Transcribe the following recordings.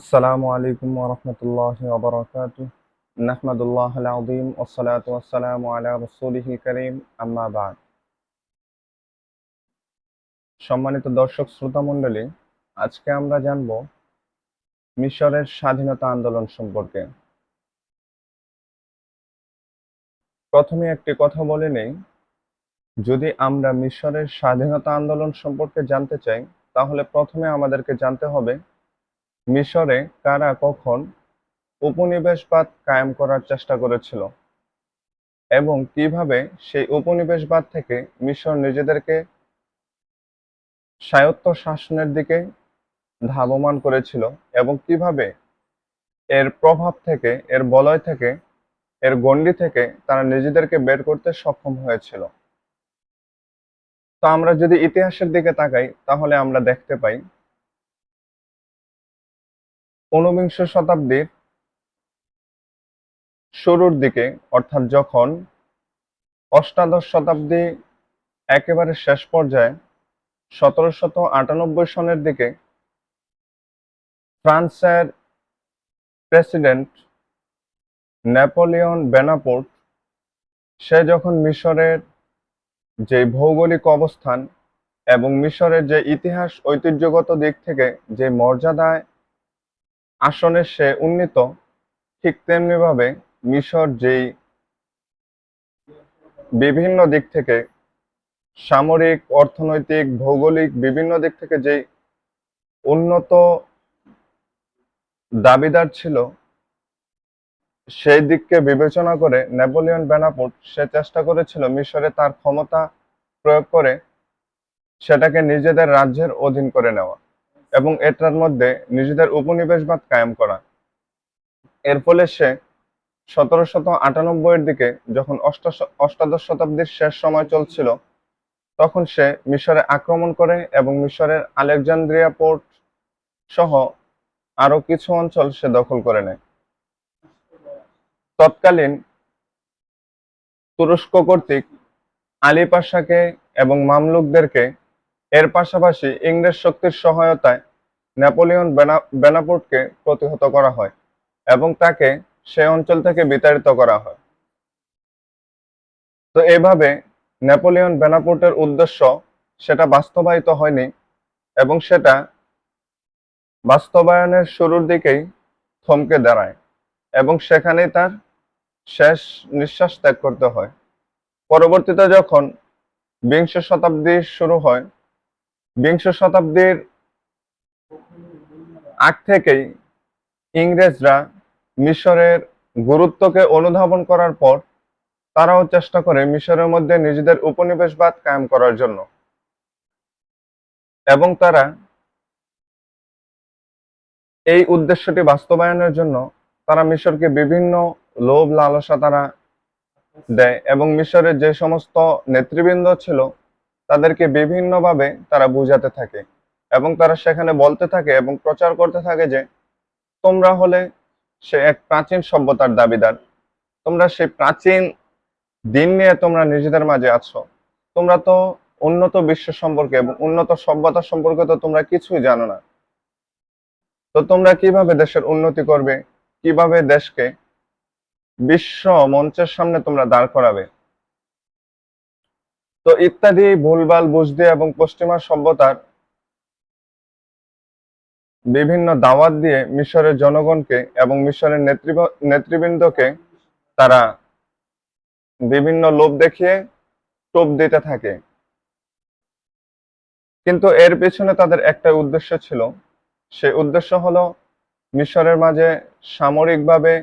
আসসালামু আলাইকুম ওরহমতুল্লাহ ওবরাকাত নাহমাদুল্লাহ আলদিম ওসলাত ওসালাম আলা রসুলিহি করিম আম্মাবাদ সম্মানিত দর্শক শ্রোতামণ্ডলী আজকে আমরা জানব মিশরের স্বাধীনতা আন্দোলন সম্পর্কে। প্রথমে একটি কথা বলে নেই, যদি আমরা মিশরের স্বাধীনতা আন্দোলন সম্পর্কে জানতে চাই, তাহলে প্রথমে আমাদেরকে জানতে হবে মিশরে কারা কখন উপনিবেশবাদ কায়েম করার চেষ্টা করেছিল এবং কীভাবে সেই উপনিবেশবাদ থেকে মিশর নিজেদেরকে স্বায়ত্ত শাসনের দিকে ধাবমান করেছিল এবং কীভাবে এর প্রভাব থেকে, এর বলয় থেকে, এর গণ্ডি থেকে তারা নিজেদেরকে বের করতে সক্ষম হয়েছিল। তো আমরা যদি ইতিহাসের দিকে তাকাই, তাহলে আমরা দেখতে পাই ঊনবিংশ শতাব্দীর শুরুর দিকে, অর্থাৎ যখন অষ্টাদশ শতাব্দী একেবারে শেষ পর্যায়ে সতেরোশত আটানব্বই সনের দিকে ফ্রান্সের প্রেসিডেন্ট নেপোলিয়ন বেনাপোর্ট, সে যখন মিশরের যে ভৌগোলিক অবস্থান এবং মিশরের যে ইতিহাস ঐতিহ্যগত দিক থেকে যে মর্যাদায় আসনে সে উন্নীত, ঠিক তেমনিভাবে মিশর যেই বিভিন্ন দিক থেকে সামরিক, অর্থনৈতিক, ভৌগোলিক বিভিন্ন দিক থেকে যেই উন্নত দাবিদার ছিল, সেই দিককে বিবেচনা করে নেপোলিয়ন বেনাপোর্ট সে চেষ্টা করেছিল মিশরে তার ক্ষমতা প্রয়োগ করে সেটাকে নিজেদের রাজ্যের অধীন করে নেওয়া। এবং এটার মধ্যে নিজেদের উপনিবেশবাদ কায়েম করা। এর ফলে সে সতেরো শত আটানব্বই দিকে যখন অষ্টাদশ শতাব্দীর শেষ সময় চলছিল, তখন সে মিশরে আক্রমণ করে এবং মিশরের আলেকজান্দ্রিয়া পোর্ট সহ আরও কিছু অঞ্চল সে দখল করে নেয়। তৎকালীন তুরস্ক কর্তৃক আলী পাশাকে এবং মামলুকদেরকে এর পাশাপাশি ইংরেজ শক্তির সহায়তায় নেপোলিয়ন বেনাপোর্টকে প্রতিহত করা হয় এবং তাকে সে অঞ্চল থেকে বিতাড়িত করা হয়। তো এভাবে নেপোলিয়ন বেনাপোর্টের উদ্দেশ্য সেটা বাস্তবায়িত হয়নি এবং সেটা বাস্তবায়নের শুরুর দিকেই থমকে দাঁড়ায় এবং সেখানেই তার শেষ নিঃশ্বাস ত্যাগ করতে হয়। পরবর্তীতে যখন বিংশ শতাব্দী শুরু হয় বিংশ শতাব্দীর আগ থেকেই ইংরেজরা মিশরের গুরুত্বকে অনুধাবন করার পর তারাও চেষ্টা করে মিশরের মধ্যে নিজেদের উপনিবেশবাদ কায়েম করার জন্য। এবং তারা এই উদ্দেশ্যটি বাস্তবায়নের জন্য তারা মিশরকে বিভিন্ন লোভ লালসা তারা দেয় এবং মিশরের যে সমস্ত নেতৃবৃন্দ ছিল তাদেরকে বিভিন্নভাবে তারা বুঝাতে থাকে এবং তারা সেখানে বলতে থাকে এবং প্রচার করতে থাকে যে, তোমরা হলে সে এক প্রাচীন সভ্যতার দাবিদার। তোমরা সেই প্রাচীন দিন নিয়ে তোমরা নিজেদের মাঝে আছো। তোমরা তো উন্নত বিশ্ব সম্পর্কে এবং উন্নত সভ্যতা সম্পর্কে তো তোমরা কিছুই জানো না। তো তোমরা কীভাবে দেশের উন্নতি করবে? কীভাবে দেশকে বিশ্ব মঞ্চের সামনে তোমরা দাঁড় করাবে? তো ইত্যাদি ভুলভাল বুঝতে এবং পশ্চিমা সভ্যতার বিভিন্ন দাওয়াত দিয়ে মিশরের জনগণকে এবং মিশরের নেতৃবৃন্দকে তারা বিভিন্ন লোভ দেখিয়ে টোপ দিতে থাকে। কিন্তু এর পেছনে তাদের একটা উদ্দেশ্য ছিল। সে উদ্দেশ্য হলো মিশরের মাঝে সামরিকভাবে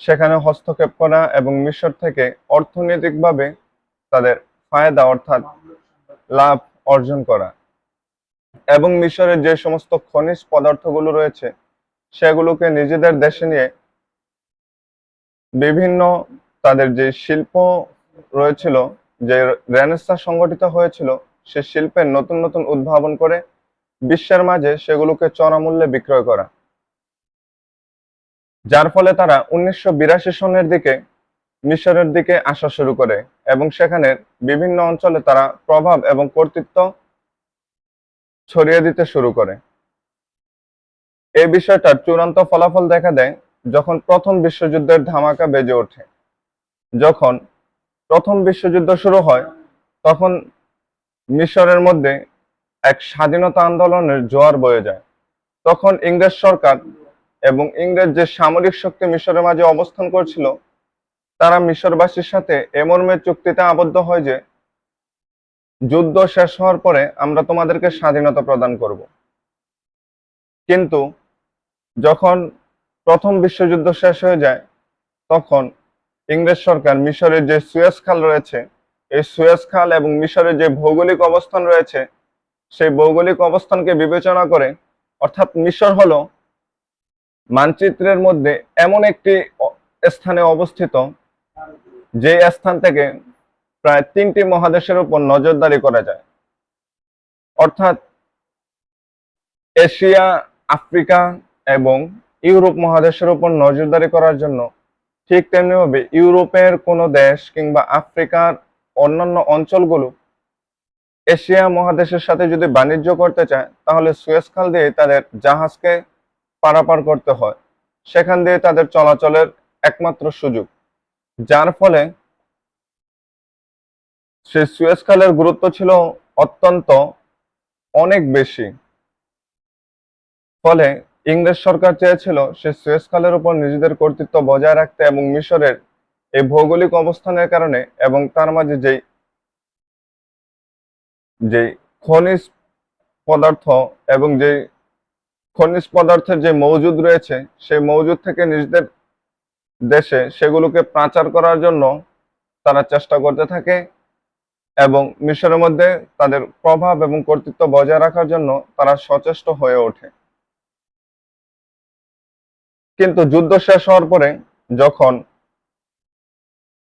সেখানে হস্তক্ষেপ করা এবং মিশর থেকে অর্থনৈতিকভাবে তাদের ফায়দা অর্থাৎ লাভ অর্জন করা। এবং মিশরের যে সমস্ত খনিজ পদার্থগুলো রয়েছে, সেগুলোকে নিজেদের দেশে নিয়ে বিভিন্ন তাদের যে শিল্প রয়েছিল, যে রেনেসা সংগঠিত হয়েছিল, সে শিল্পের নতুন নতুন উদ্ভাবন করে বিশ্বের মাঝে সেগুলোকে চড়া মূল্যে বিক্রয় করা। যার ফলে তারা উনিশশো বিরাশি সনের দিকে মিশরের দিকে আসা শুরু করে এবং সেখানে বিভিন্ন অঞ্চলে তারা প্রভাব এবং কর্তৃত্ব ছড়িয়ে দিতে শুরু করে। এই বিষয়টার চূড়ান্ত ফলাফল দেখা দেয় যখন প্রথম বিশ্বযুদ্ধের ধামাকা বেজে ওঠে। যখন প্রথম বিশ্বযুদ্ধ শুরু হয়, তখন মিশরের মধ্যে এক স্বাধীনতা আন্দোলনের জোয়ার বয়ে যায়। তখন ইংরেজ সরকার এবং ইংরেজ যে সামরিক শক্তি মিশরের মাঝে অবস্থান করছিল তারা মিশরবাসীর সাথে এমর্মে চুক্তিতে আবদ্ধ হয় যে, যুদ্ধ শেষ হওয়ার পরে আমরা তোমাদেরকে স্বাধীনতা প্রদান করব। কিন্তু যখন প্রথম বিশ্বযুদ্ধ শেষ হয়ে যায়, তখন ইংরেজ সরকার মিশরের যে সুয়েজ খাল রয়েছে, এই সুয়েজ খাল এবং মিশরের যে ভৌগোলিক অবস্থান রয়েছে, সেই ভৌগোলিক অবস্থানকে বিবেচনা করে, অর্থাৎ মিশর হলো মানচিত্রের মধ্যে এমন একটি স্থানে অবস্থিত যে স্থান থেকে প্রায় তিনটি মহাদেশের উপর নজরদারি করা যায়, অর্থাৎ এশিয়া, আফ্রিকা এবং ইউরোপ মহাদেশের উপর নজরদারি করার জন্য ঠিক তেমনিভাবে ইউরোপের কোনো দেশ কিংবা আফ্রিকার অন্যান্য অঞ্চলগুলো এশিয়া মহাদেশের সাথে যদি বাণিজ্য করতে চায়, তাহলে সুয়েজ খাল দিয়ে তাদের জাহাজকে পারাপার করতে হয়। সেখান দিয়ে তাদের চলাচলের একমাত্র সুযোগ। যার ফলে সে সুয়েজ খালের গুরুত্ব ছিল অত্যন্ত অনেক বেশি। ফলে ইংরেজ সরকার চেয়েছিল সে সুয়েজ খালের উপর নিজেদের কর্তৃত্ব বজায় রাখতে এবং মিশরের এই ভৌগোলিক অবস্থানের কারণে এবং তার মাঝে যেই যে খনিজ পদার্থ এবং যে খনিজ পদার্থের যে মজুদ রয়েছে, সেই মজুদ থেকে নিজেদের দেশে সেগুলোকে পাচার করার জন্য তারা চেষ্টা করতে থাকে এবং মিশরের মধ্যে তাদের প্রভাব এবং কর্তৃত্ব বজায় রাখার জন্য তারা সচেষ্ট হয়ে ওঠে। কিন্তু যুদ্ধ শেষ হওয়ার পরে যখন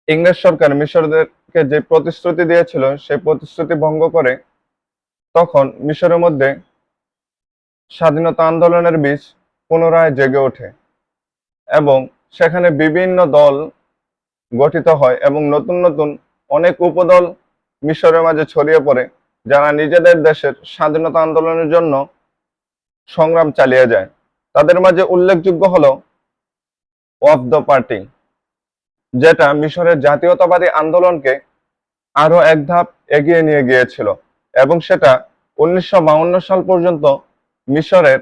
ইংরেজ সরকার মিশরদেরকে যে প্রতিশ্রুতি দিয়েছিল, সেই প্রতিশ্রুতি ভঙ্গ করে তখন মিশরের মধ্যে স্বাধীনতা আন্দোলনের বীজ পুনরায় জেগে ওঠে এবং সেখানে বিভিন্ন দল গঠিত হয় এবং নতুন নতুন অনেক উপদল মিশরের মাঝে ছড়িয়ে পড়ে, যারা নিজেদের দেশের স্বাধীনতা আন্দোলনের জন্য সংগ্রাম চালিয়ে যায়। তাদের মাঝে উল্লেখযোগ্য হলো অফ দ্য পার্টি যেটা মিশরের জাতীয়তাবাদী আন্দোলনকে আরও এক ধাপ এগিয়ে নিয়ে গিয়েছিল এবং সেটা উনিশশো সাল পর্যন্ত মিশরের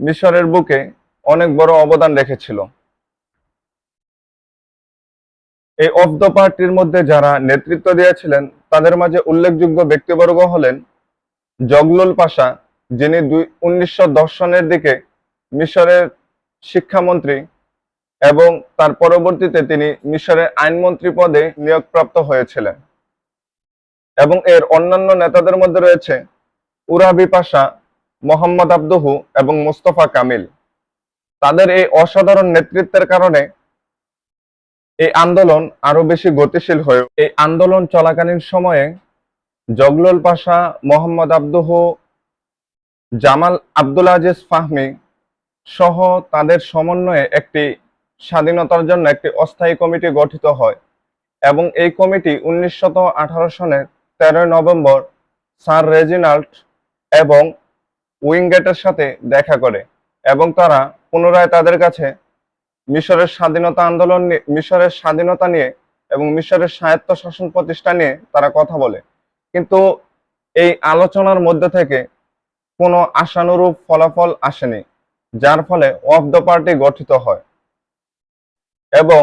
মিশরের বুকে অনেক বড় অবদান রেখেছিল। এই অফ দ্য পার্টির মধ্যে যারা নেতৃত্ব দিয়েছিলেন, তাদের মাঝে উল্লেখযোগ্য ব্যক্তিবর্গ হলেন জগলুল পাশা, যিনি দুই, উনিশশো সনের দিকে মিশরের শিক্ষামন্ত্রী এবং তার পরবর্তীতে তিনি মিশরের আইনমন্ত্রী পদে নিয়োগপ্রাপ্ত হয়েছিলেন। এবং এর অন্যান্য নেতাদের মধ্যে রয়েছে উরাবি পাশা, মোহাম্মদ আব্দুহু এবং মুস্তফা কামিল। তাদের এই অসাধারণ নেতৃত্বের কারণে এই আন্দোলন আরও বেশি গতিশীল হয়ে এই আন্দোলন চলাকালীন সময়ে জগলুল পাশা, মোহাম্মদ আব্দুহু, জামাল আব্দুল আজিজ ফাহমি সহ তাদের সমন্বয়ে একটি স্বাধীনতার জন্য একটি অস্থায়ী কমিটি গঠিত হয় এবং এই কমিটি উনিশশত আঠারো সনের তেরোই নভেম্বর স্যার রেজিনাল্ড এবং উইংগেটের সাথে দেখা করে এবং তারা পুনরায় তাদের কাছে মিশরের স্বাধীনতা আন্দোলন মিশরের স্বাধীনতা নিয়ে এবং মিশরের স্বায়ত্ত শাসন প্রতিষ্ঠা নিয়ে তারা কথা বলে। কিন্তু এই আলোচনার মধ্যে থেকে কোনো আশানুরূপ ফলাফল আসেনি, যার ফলে অফ দ্য পার্টি গঠিত হয়। এবং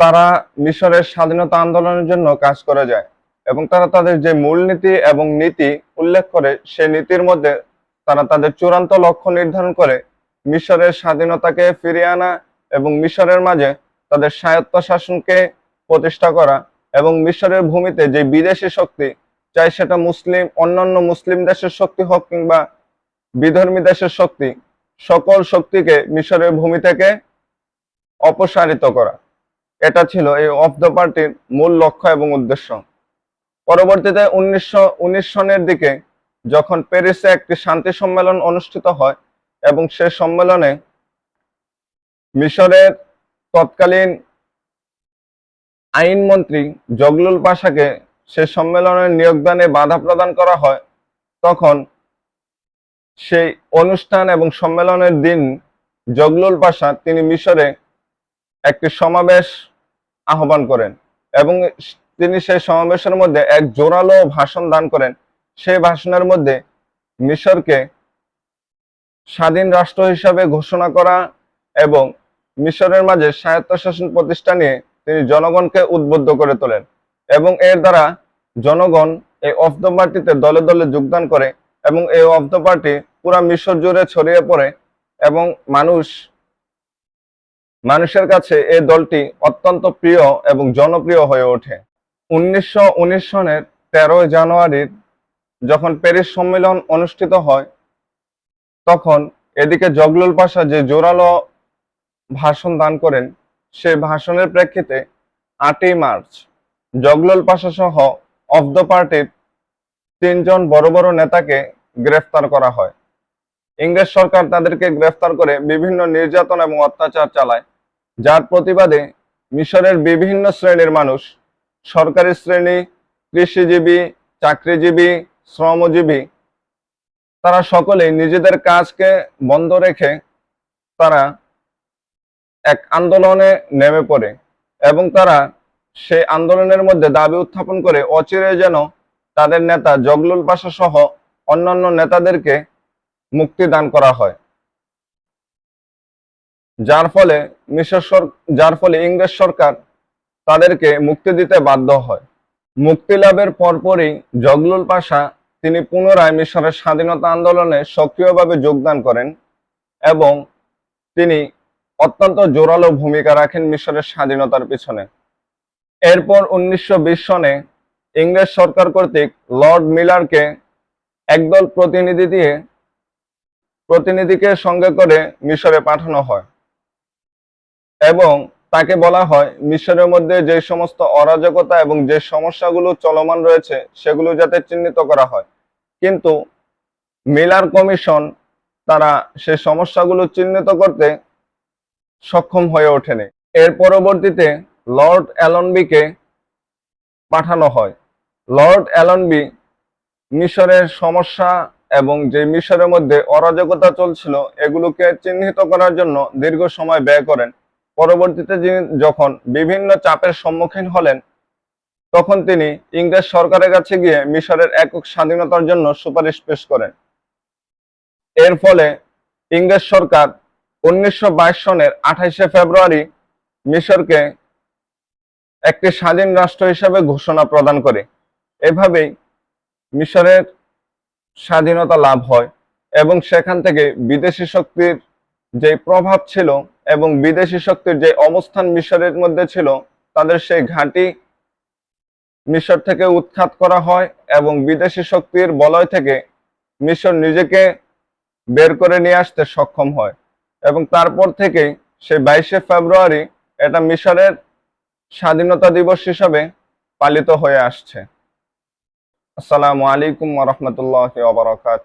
তারা মিশরের স্বাধীনতা আন্দোলনের জন্য কাজ করে যায় এবং তারা তাদের যে মূলনীতি এবং নীতি উল্লেখ করে, সে নীতির মধ্যে তারা তাদের চূড়ান্ত লক্ষ্য নির্ধারণ করে মিশরের স্বাধীনতাকে ফিরিয়ে আনা এবং মিশরের মাঝে তাদের স্বায়ত্ত শাসনকে প্রতিষ্ঠা করা এবং মিশরের ভূমিতে যে বিদেশি শক্তি, চাই সেটা মুসলিম, অন্যান্য মুসলিম দেশের শক্তি হোক কিংবা বিধর্মী দেশের শক্তি, সকল শক্তিকে মিশরের ভূমি থেকে অপসারিত করা। এটা ছিল এই অফ দ্য পার্টির মূল লক্ষ্য এবং উদ্দেশ্য। পরবর্তীতে উনিশশো উনিশ সনের দিকে যখন প্যারিসে একটি শান্তি সম্মেলন অনুষ্ঠিত হয় এবং সে সম্মেলনে মিশরের তৎকালীন আইনমন্ত্রী জগলুল পাশাকে সে সম্মেলনের নিয়োগদানে বাধা প্রদান করা হয়, তখন সেই অনুষ্ঠান এবং সম্মেলনের দিন জগলুল পাশা তিনি মিশরে একটি সমাবেশ আহ্বান করেন এবং তিনি সেই সমাবেশের মধ্যে এক জোরালো ভাষণ দান করেন। সেই ভাষণের মধ্যে মিশরকে স্বাধীন রাষ্ট্র হিসাবে ঘোষণা করা এবং মিশরের মাঝে স্বায়ত্তশাসন প্রতিষ্ঠা নিয়ে তিনি জনগণকে উদ্বুদ্ধ করে তোলেন এবং এর দ্বারা জনগণ এই অফ দ্য পার্টিতে দলে দলে যোগদান করে এবং এই অফ দ্য পার্টি পুরা মিশর জুড়ে ছড়িয়ে পড়ে এবং মানুষ, মানুষের কাছে এই দলটি অত্যন্ত প্রিয় এবং জনপ্রিয় হয়ে ওঠে। উনিশশো উনিশ সনের তেরোই জানুয়ারির যখন প্যারিস সম্মেলন অনুষ্ঠিত হয় তখন এদিকে জগলুল পাশা যে জোরালো ভাষণ দান করেন, সে ভাষণের প্রেক্ষিতে আটই মার্চ জগলুল পাশা সহ অফ দ্য পার্টির তিনজন বড় বড় নেতাকে গ্রেফতার করা হয়। ইংরেজ সরকার তাদেরকে গ্রেফতার করে বিভিন্ন নির্যাতন এবং অত্যাচার চালায়। যার প্রতিবাদে মিশরের বিভিন্ন শ্রেণির মানুষ, সরকারি শ্রেণি, কৃষিজীবী, চাকরিজীবী, শ্রমজীবী তারা সকলেই নিজেদের কাজকে বন্ধ রেখে তারা এক আন্দোলনে নেমে পড়ে এবং তারা সেই আন্দোলনের মধ্যে দাবি উত্থাপন করে অচিরে যেন তাদের নেতা জগলুল পাশা সহ অন্যান্য নেতাদেরকে মুক্তি দান করা হয়। যার ফলে মিশর যার ফলে ইংরেজ সরকার তাদেরকে মুক্তি দিতে বাধ্য হয়। মুক্তি লাভের পরপরই জগলুল পাশা তিনি পুনরায় মিশরের স্বাধীনতা আন্দোলনে সক্রিয়ভাবে যোগদান করেন এবং তিনি অত্যন্ত জোরালো ভূমিকা রাখেন মিশরের স্বাধীনতার পিছনে। এরপর উনিশশো সনে ইংরেজ সরকার কর্তৃক লর্ড মিলারকে একদল প্রতিনিধি দিয়ে প্রতিনিধিকে সঙ্গে করে মিশরে পাঠানো হয় এবং তাকে বলা হয় মিশরের মধ্যে যে সমস্ত অরাজকতা এবং যে সমস্যাগুলো চলমান রয়েছে সেগুলো যাতে চিহ্নিত করা হয়। কিন্তু মিলার কমিশন তারা সে সমস্যাগুলো চিহ্নিত করতে সক্ষম হয়ে ওঠেনি। এর পরবর্তীতে লর্ড অ্যালনবিকে পাঠানো হয়। লর্ড অ্যালনবি মিশরের সমস্যা এবং যে মিশরের মধ্যে অরাজকতা চলছিল, এগুলোকে চিহ্নিত করার জন্য দীর্ঘ সময় ব্যয় করেন। পরবর্তীতে যখন বিভিন্ন চাপের সম্মুখীন হলেন তখন তিনি ইংরেজ সরকারের কাছে গিয়ে মিশরের একক স্বাধীনতার জন্য সুপারিশ পেশ করেন। এর ফলে ইংরেজ সরকার উনিশশো সনের আঠাইশে ফেব্রুয়ারি মিশরকে একটি স্বাধীন রাষ্ট্র হিসেবে ঘোষণা প্রদান করে। এভাবেই মিশরের স্বাধীনতা লাভ হয় এবং সেখান থেকে বিদেশি শক্তির যে প্রভাব ছিল এবং বিদেশি শক্তির যে অবস্থান মিশরের মধ্যে ছিল, তাদের সেই ঘাঁটি মিশর থেকে উৎখাত করা হয় এবং বিদেশি শক্তির বলয় থেকে মিশর নিজেকে বের করে নিয়ে আসতে সক্ষম হয়। এবং তারপর থেকে সেই বাইশে ফেব্রুয়ারি এটা মিশরের স্বাধীনতা দিবস হিসাবে পালিত হয়ে আসছে। আসসালামু আলাইকুম রহমতুল্লাহ ওবরাকাত